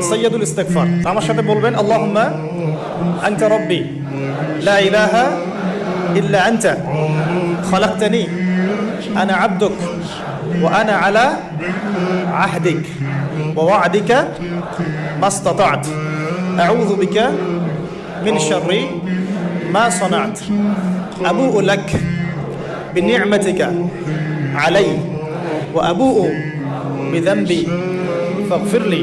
سيد الاستغفار. আমার সাথে বলবেন اللهم أنت ربي لا إله إلا أنت خلقتني أنا عبدك وأنا على عهدك ووعدك ما استطعت. أعوذ بك من شر ما صنعت. أبوء لك بنعمتك علي وأبوء بذنبي فاغفر لي.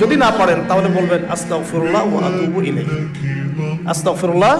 যদি না পারেন তাহলে বলবেন আস্তাগফিরুল্লাহ ওয়া আতুবু ইলাইহি। আস্তাগফিরুল্লাহ